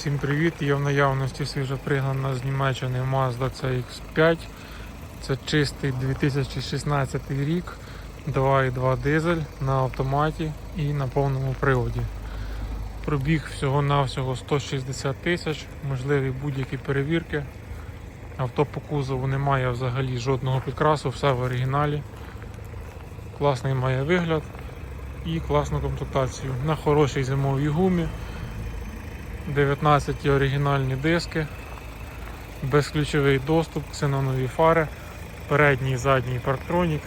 Всім привіт! Є в наявності свіжо пригнана з Німеччини Mazda CX5. Це чистий 2016 рік, 2.2 дизель на автоматі і на повному приводі. Пробіг всього-навсього 160 тисяч, можливі будь-які перевірки. Авто по кузову не має взагалі жодного підкрасу, все в оригіналі. Класний має вигляд і класну комплектацію. На хорошій зимовій гумі. 19 оригінальні диски, безключовий доступ, ксенонові фари, передній і задній парктронік,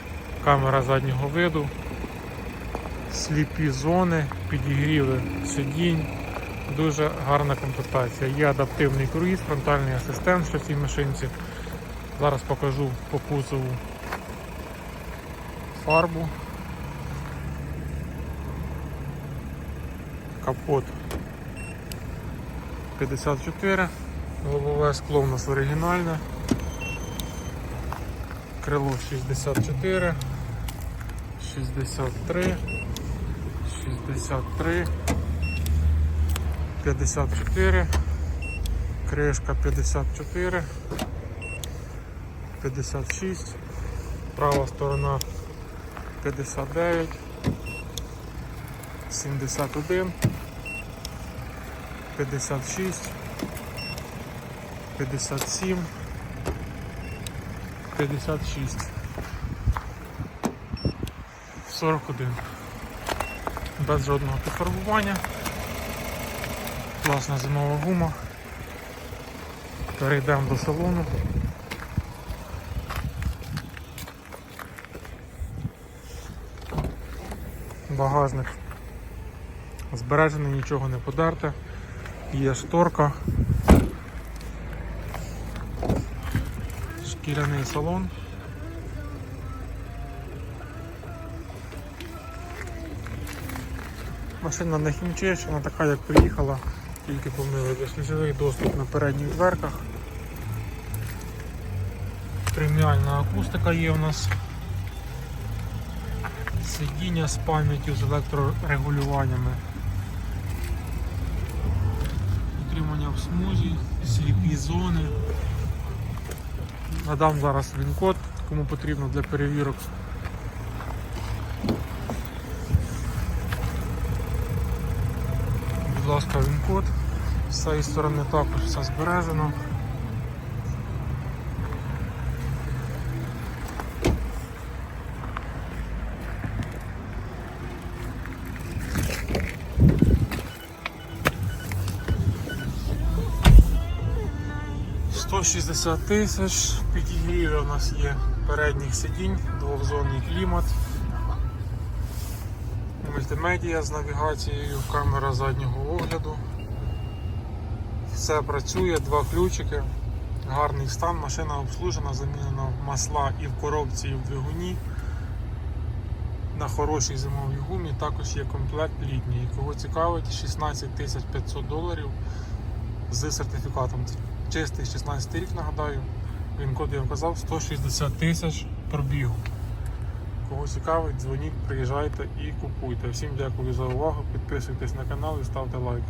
камера заднього виду, сліпі зони, підігріви сидінь. Дуже гарна комплектація. Є адаптивний круїз, фронтальний асистент що в цій машинці. Зараз покажу по кузову фарбу. Капот 54, лобове скло у нас оригінальне, крило 64, 63, 63, 54, кришка 54, 56, права сторона 59, 71. 56, 57, 56, 41. Без жодного підфарбування. Класна зимова гума. Перейдемо до салону. Багажник збережений, нічого не подерте. Є шторка. Шкіряний салон. Машина не хімчищена, така як приїхала, тільки помили безключовий доступ на передніх дверках. Преміальна акустика є у нас. Сидіння з пам'яттю з електрорегулюваннями. Утримання в смузі, сліпі зони. Надам зараз він-код, кому потрібно для перевірок. Будь ласка, він-код. З цієї сторони також все збережено. Сто шістдесят тисяч, підігріви у нас є передніх сидінь, двохзонний клімат, мультимедіа з навігацією, камера заднього огляду. Все працює, два ключики, гарний стан, машина обслужена, замінено масла і в коробці, і в двигуні. На хорошій зимовій гумі також є комплект літній. Кого цікавить, 16 500 доларів з сертифікатом. Чистий 16 рік, нагадаю. Він код я вказав 160 тисяч пробігу. Кого цікавить, дзвоніть, приїжджайте і купуйте. Всім дякую за увагу. Підписуйтесь на канал і ставте лайк.